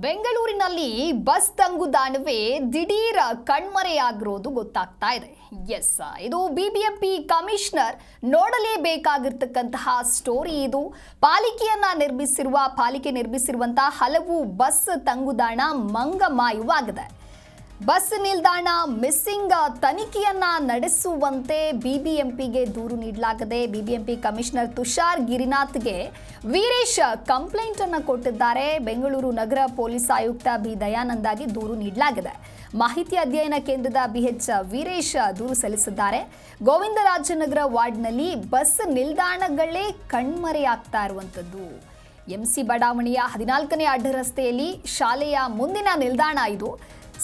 ಬೆಂಗಳೂರಿನಲ್ಲಿ ಬಸ್ ತಂಗುದಾಣವೇ ದಿಢೀರ ಕಣ್ಮರೆಯಾಗಿರೋದು ಗೊತ್ತಾಗ್ತಾ ಇದೆ. ಎಸ್ ಇದು ಬಿಬಿಎಂಪಿ ಕಮಿಷನರ್ ನೋಡಲೇಬೇಕಾಗಿರ್ತಕ್ಕಂತಹ ಸ್ಟೋರಿ ಇದು. ಪಾಲಿಕೆಯನ್ನ ನಿರ್ಮಿಸಿರುವ ಪಾಲಿಕೆ ನಿರ್ಮಿಸಿರುವಂತಹ ಹಲವು ಬಸ್ ತಂಗುದಾಣ ಮಂಗಮಾಯವಾಗಿದೆ. ಬಸ್ ನಿಲ್ದಾಣ ಮಿಸ್ಸಿಂಗ್ ತನಿಖೆಯನ್ನ ನಡೆಸುವಂತೆ ಬಿಬಿಎಂಪಿಗೆ ದೂರು ನೀಡಲಾಗಿದೆ ಬಿಬಿಎಂಪಿ ಕಮಿಷನರ್ ತುಷಾರ್ ಗಿರಿನಾಥ್ಗೆ ವೀರೇಶ್ ಕಂಪ್ಲೇಂಟ್ ಅನ್ನು ಕೊಟ್ಟಿದ್ದಾರೆ. ಬೆಂಗಳೂರು ನಗರ ಪೊಲೀಸ್ ಆಯುಕ್ತ ಬಿ ದಯಾನಂದಾಗಿ ದೂರು ನೀಡಲಾಗಿದೆ. ಮಾಹಿತಿ ಅಧ್ಯಯನ ಕೇಂದ್ರದ ಬಿಎಚ್ ವೀರೇಶ್ ದೂರು ಸಲ್ಲಿಸಿದ್ದಾರೆ. ಗೋವಿಂದರಾಜನಗರ ವಾರ್ಡ್ನಲ್ಲಿ ಬಸ್ ನಿಲ್ದಾಣಗಳೇ ಕಣ್ಮರೆಯಾಗ್ತಾ ಇರುವಂಥದ್ದು. ಎಂಸಿ ಬಡಾವಣೆಯ ಹದಿನಾಲ್ಕನೇ ಅಡ್ಡ ರಸ್ತೆಯಲ್ಲಿ ಶಾಲೆಯ ಮುಂದಿನ ನಿಲ್ದಾಣ ಇದು.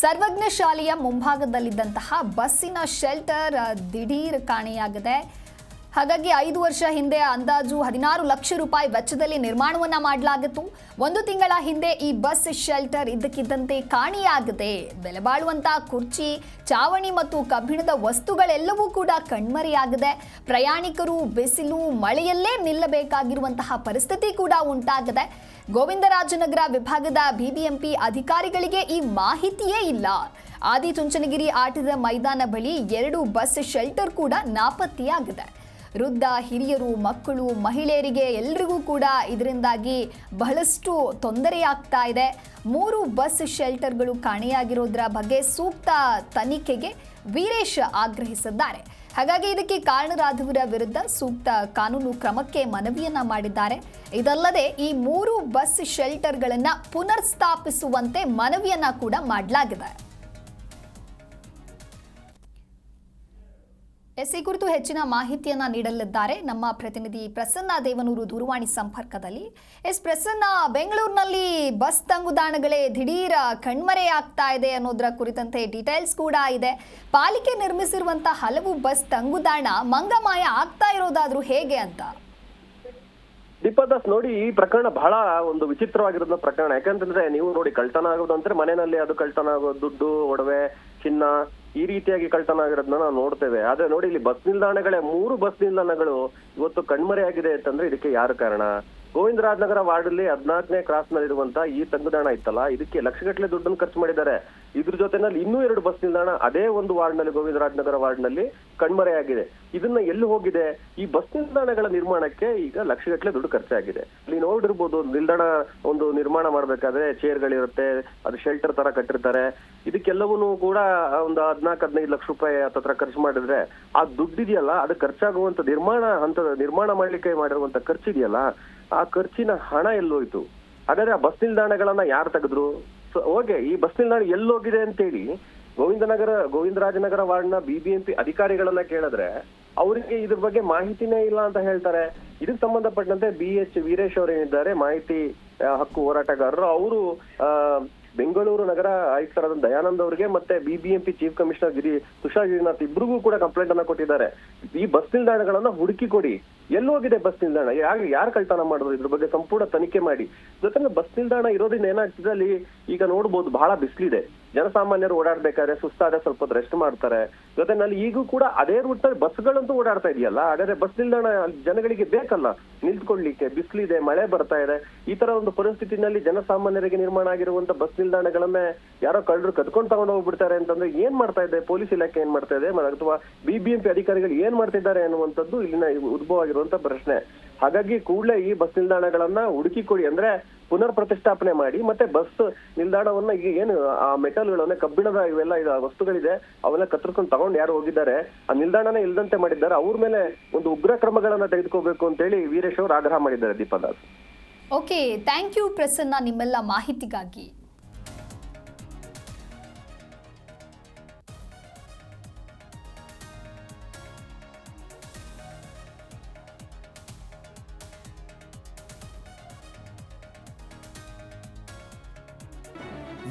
ಸರ್ವಜ್ಞ ಶಾಲೆಯ ಮುಂಭಾಗದಲ್ಲಿದ್ದಂತಹ ಬಸ್ಸಿನ ಶೆಲ್ಟರ್ ದಿಢೀರ್ ಕಾಣೆಯಾಗಿದೆ. ಹಾಗಾಗಿ ಐದು ವರ್ಷ ಹಿಂದೆ ಅಂದಾಜು ಹದಿನಾರು ಲಕ್ಷ ರೂಪಾಯಿ ವೆಚ್ಚದಲ್ಲಿ ನಿರ್ಮಾಣವನ್ನ ಮಾಡಲಾಗಿತ್ತು. ಒಂದು ತಿಂಗಳ ಹಿಂದೆ ಈ ಬಸ್ ಶೆಲ್ಟರ್ ಇದ್ದಕ್ಕಿದ್ದಂತೆ ಕಾಣಿಯಾಗಿದೆ. ಬೆಲೆ ಬಾಳುವಂತಹ ಕುರ್ಚಿ, ಚಾವಣಿ ಮತ್ತು ಕಬ್ಬಿಣದ ವಸ್ತುಗಳೆಲ್ಲವೂ ಕೂಡ ಕಣ್ಮರೆಯಾಗಿದೆ. ಪ್ರಯಾಣಿಕರು ಬಿಸಿಲು, ಮಳೆಯಲ್ಲೇ ನಿಲ್ಲಬೇಕಾಗಿರುವಂತಹ ಪರಿಸ್ಥಿತಿ ಕೂಡ ಉಂಟಾಗಿದೆ. ಗೋವಿಂದರಾಜನಗರ ವಿಭಾಗದ ಬಿಬಿಎಂಪಿ ಅಧಿಕಾರಿಗಳಿಗೆ ಈ ಮಾಹಿತಿಯೇ ಇಲ್ಲ. ಆದಿಚುಂಚನಗಿರಿ ಆಟದ ಮೈದಾನ ಬಳಿ ಎರಡು ಬಸ್ ಶೆಲ್ಟರ್ ಕೂಡ ನಾಪತ್ತೆಯಾಗಿದೆ. ವೃದ್ಧ, ಹಿರಿಯರು, ಮಕ್ಕಳು, ಮಹಿಳೆಯರಿಗೆ ಎಲ್ರಿಗೂ ಕೂಡ ಇದರಿಂದಾಗಿ ಬಹಳಷ್ಟು ತೊಂದರೆಯಾಗ್ತಾ ಇದೆ. ಮೂರು ಬಸ್ ಶೆಲ್ಟರ್ಗಳು ಕಾಣೆಯಾಗಿರೋದ್ರ ಬಗ್ಗೆ ಸೂಕ್ತ ತನಿಖೆಗೆ ವೀರೇಶ್ ಆಗ್ರಹಿಸಿದ್ದಾರೆ. ಹಾಗಾಗಿ ಇದಕ್ಕೆ ಕಾರಣರಾದವರ ವಿರುದ್ಧ ಸೂಕ್ತ ಕಾನೂನು ಕ್ರಮಕ್ಕೆ ಮನವಿಯನ್ನ ಮಾಡಿದ್ದಾರೆ. ಇದಲ್ಲದೆ ಈ ಮೂರು ಬಸ್ ಶೆಲ್ಟರ್ಗಳನ್ನು ಪುನರ್ ಸ್ಥಾಪಿಸುವಂತೆ ಮನವಿಯನ್ನ ಕೂಡ ಮಾಡಲಾಗಿದೆ. ಎಸ್ ಈ ಕುರಿತು ಹೆಚ್ಚಿನ ಮಾಹಿತಿಯನ್ನ ನೀಡಲಿದ್ದಾರೆ. ನಮ್ಮ ಪ್ರತಿನಿಧಿ ಪ್ರಸನ್ನ ದೇವನೂರು ದೂರವಾಣಿ ಸಂಪರ್ಕದಲ್ಲಿ. ಎಸ್, ಪ್ರಸನ್ನ, ಬೆಂಗಳೂರಿನಲ್ಲಿ ಬಸ್ ತಂಗುದಾಣಗಳೇ ದಿಢೀರ ಕಣ್ಮರೆಯಾಗ್ತಾ ಇದೆ ಅನ್ನೋದರ ಕುರಿತಂತೆ ಡೀಟೇಲ್ಸ್ ಕೂಡ ಇದೆ. ಪಾಲಿಕೆ ನಿರ್ಮಿಸಿರುವಂತಹ ಹಲವು ಬಸ್ ತಂಗುದಾಣ ಮಂಗಮಾಯ ಆಗ್ತಾ ಇರೋದಾದ್ರೂ ಹೇಗೆ ಅಂತ? ದೀಪದಾಸ್ ನೋಡಿ, ಈ ಪ್ರಕರಣ ಬಹಳ ಒಂದು ವಿಚಿತ್ರವಾಗಿರೋದ ಪ್ರಕರಣ. ಯಾಕಂತಂದ್ರೆ ನೀವು ನೋಡಿ ಕಳ್ತನ ಆಗೋದು ಅಂದ್ರೆ ಮನೆಯಲ್ಲಿ ಅದು ಕಳ್ತನ ಆಗೋದು, ದುಡ್ಡು, ಒಡವೆ, ಚಿನ್ನ ಈ ರೀತಿಯಾಗಿ ಕಳ್ತನ ಆಗಿರೋದನ್ನ ನಾವು ನೋಡ್ತೇವೆ. ಆದ್ರೆ ನೋಡಿ, ಇಲ್ಲಿ ಬಸ್ ನಿಲ್ದಾಣಗಳೇ ಮೂರು ಬಸ್ ನಿಲ್ದಾಣಗಳು ಇವತ್ತು ಕಣ್ಮರೆಯಾಗಿದೆ ಅಂತಂದ್ರೆ ಇದಕ್ಕೆ ಯಾರು ಕಾರಣ? ಗೋವಿಂದರಾಜನಗರ ವಾರ್ಡ್ ಅಲ್ಲಿ ಹದಿನಾಲ್ಕನೇ ಕ್ರಾಸ್ನಲ್ಲಿ ಇರುವಂತ ಈ ತಂಗುದಾಣ ಇತ್ತಲ್ಲ, ಇದಕ್ಕೆ ಲಕ್ಷಗಟ್ಟಲೆ ದುಡ್ಡನ್ನು ಖರ್ಚು ಮಾಡಿದ್ದಾರೆ. ಇದ್ರ ಜೊತೆನಲ್ಲಿ ಇನ್ನೂ ಎರಡು ಬಸ್ ನಿಲ್ದಾಣ ಅದೇ ಒಂದು ವಾರ್ಡ್ನಲ್ಲಿ ಗೋವಿಂದರಾಜನಗರ ವಾರ್ಡ್ನಲ್ಲಿ ಕಣ್ಮರೆಯಾಗಿದೆ. ಇದನ್ನ ಎಲ್ಲಿ ಹೋಗಿದೆ? ಈ ಬಸ್ ನಿಲ್ದಾಣಗಳ ನಿರ್ಮಾಣಕ್ಕೆ ಈಗ ಲಕ್ಷಗಟ್ಟಲೆ ದುಡ್ಡು ಖರ್ಚಾಗಿದೆ. ಅಲ್ಲಿ ನೋಡಿರ್ಬೋದು, ನಿಲ್ದಾಣ ಒಂದು ನಿರ್ಮಾಣ ಮಾಡ್ಬೇಕಾದ್ರೆ ಚೇರ್ಗಳಿರುತ್ತೆ, ಅದು ಶೆಲ್ಟರ್ ತರ ಕಟ್ಟಿರ್ತಾರೆ. ಇದಕ್ಕೆಲ್ಲವೂ ಕೂಡ ಒಂದು ಹದಿನಾಲ್ಕು, ಹದಿನೈದು ಲಕ್ಷ ರೂಪಾಯಿ ಹತ್ರ ಖರ್ಚು ಮಾಡಿದ್ರೆ ಆ ದುಡ್ಡಿದೆಯಲ್ಲ ಅದು ಖರ್ಚಾಗುವಂತ ನಿರ್ಮಾಣ ಹಂತದ, ನಿರ್ಮಾಣ ಮಾಡ್ಲಿಕ್ಕೆ ಮಾಡಿರುವಂತ ಖರ್ಚಿದೆಯಲ್ಲ? ಆ ಖರ್ಚಿನ ಹಣ ಎಲ್ಲೋಯ್ತು. ಹಾಗಾದ್ರೆ ಆ ಬಸ್ ನಿಲ್ದಾಣಗಳನ್ನ ಯಾರು ತೆಗೆದ್ರು? ಓಕೆ ಈ ಬಸ್ ನಿಲ್ದಾಣ ಎಲ್ಲೋಗಿದೆ ಅಂತೇಳಿ ಗೋವಿಂದನಗರ, ಗೋವಿಂದರಾಜನಗರ ವಾರ್ಡ್ನ ಬಿಬಿಎಂಪಿ ಅಧಿಕಾರಿಗಳನ್ನ ಕೇಳಿದ್ರೆ ಅವರಿಗೆ ಇದ್ರ ಬಗ್ಗೆ ಮಾಹಿತಿನೇ ಇಲ್ಲ ಅಂತ ಹೇಳ್ತಾರೆ. ಇದಕ್ಕೆ ಸಂಬಂಧಪಟ್ಟಂತೆ ಬಿ ಎಚ್ ವೀರೇಶ್ ಅವರು ಏನಿದ್ದಾರೆ, ಮಾಹಿತಿ ಹಕ್ಕು ಹೋರಾಟಗಾರರು, ಅವರು ಬೆಂಗಳೂರು ನಗರ ಆಯುಕ್ತರಾದ ದಯಾನಂದ್ ಅವರಿಗೆ ಮತ್ತೆ BBMP chief commissioner Giri Tushar Girinath ಇಬ್ಬರಿಗೂ ಕೂಡ ಕಂಪ್ಲೇಂಟ್ ಅನ್ನ ಕೊಟ್ಟಿದ್ದಾರೆ. ಈ ಬಸ್ ನಿಲ್ದಾಣಗಳನ್ನ ಹುಡುಕಿ ಕೊಡಿ. ಎಲ್ಲಿ ಹೋಗಿದೆ ಬಸ್ ನಿಲ್ದಾಣ? ಯಾರು ಕಳ್ತನ ಮಾಡೋದು ಇದ್ರ ಬಗ್ಗೆ ಸಂಪೂರ್ಣ ತನಿಖೆ ಮಾಡಿ. ಜೊತೆಗೆ ಬಸ್ ನಿಲ್ದಾಣ ಇರೋದ್ರಿಂದ ಏನಾಗ್ತಿದೆ ಅಲ್ಲಿ ಈಗ ನೋಡ್ಬೋದು, ಬಹಳ ಬಿಸಿಲಿದೆ. ಜನಸಾಮಾನ್ಯರು ಓಡಾಡ್ಬೇಕಾದ್ರೆ ಸುಸ್ತಾದ್ರೆ ಸ್ವಲ್ಪ ರೆಸ್ಟ್ ಮಾಡ್ತಾರೆ. ಜೊತೆನಲ್ಲಿ ಈಗೂ ಕೂಡ ಅದೇ ರೂಟ್ನಲ್ಲಿ ಬಸ್ಗಳಂತೂ ಓಡಾಡ್ತಾ ಇದೆಯಲ್ಲ? ಹಾಗಾದ್ರೆ ಬಸ್ ನಿಲ್ದಾಣ ಜನಗಳಿಗೆ ಬೇಕಲ್ಲ? ನಿಂತ್ಕೊಳ್ಲಿಕ್ಕೆ ಬಿಸಿಲಿದೆ, ಮಳೆ ಬರ್ತಾ ಇದೆ. ಈ ತರ ಒಂದು ಪರಿಸ್ಥಿತಿನಲ್ಲಿ ಜನಸಾಮಾನ್ಯರಿಗೆ ನಿರ್ಮಾಣ ಆಗಿರುವಂತ ಬಸ್ ನಿಲ್ದಾಣಗಳನ್ನೇ ಯಾರೋ ಕಳ್ಳರು ಕದ್ಕೊಂಡು ತಗೊಂಡು ಹೋಗ್ಬಿಡ್ತಾರೆ ಅಂತಂದ್ರೆ ಏನ್ ಮಾಡ್ತಾ ಇದೆ? ಪೊಲೀಸ್ ಇಲಾಖೆ ಏನ್ ಮಾಡ್ತಾ ಇದೆ? ಅಥವಾ ಬಿಬಿಎಂಪಿ ಅಧಿಕಾರಿಗಳು ಏನ್ ಮಾಡ್ತಿದ್ದಾರೆ ಅನ್ನುವಂಥದ್ದು ಇಲ್ಲಿನ ಉದ್ಭವ ಆಗಿರುವಂತ ಪ್ರಶ್ನೆ. ಹಾಗಾಗಿ ಕೂಡಲೇ ಈ ಬಸ್ ನಿಲ್ದಾಣಗಳನ್ನ ಹುಡುಕಿ ಕೊಡಿ. ಅಂದ್ರೆ ಪುನರ್ ಪ್ರತಿಷ್ಠಾಪನೆ ಮಾಡಿ, ಮತ್ತೆ ಬಸ್ ನಿಲ್ದಾಣವನ್ನ ಈಗ ಏನು, ಆ ಮೆಟಲ್ಗಳು ಅಂದ್ರೆ ಕಬ್ಬಿಣದ ಇವೆಲ್ಲ ವಸ್ತುಗಳಿದೆ, ಅವೆಲ್ಲ ಕತ್ತರಿಸ್ಕೊಂಡು ತಗೊಂಡು ಯಾರು ಹೋಗಿದ್ದಾರೆ, ಆ ನಿಲ್ದಾಣನೇ ಇಲ್ದಂತೆ ಮಾಡಿದ್ದಾರೆ, ಅವ್ರ ಮೇಲೆ ಒಂದು ಉಗ್ರ ಕ್ರಮಗಳನ್ನ ತೆಗೆದುಕೋಬೇಕು ಅಂತೇಳಿ ವೀರೇಶ್ ಅವರು ಆಗ್ರಹ ಮಾಡಿದ್ದಾರೆ Deepadas. Okay thank you Prasanna, ನಿಮ್ಮೆಲ್ಲ ಮಾಹಿತಿಗಾಗಿ.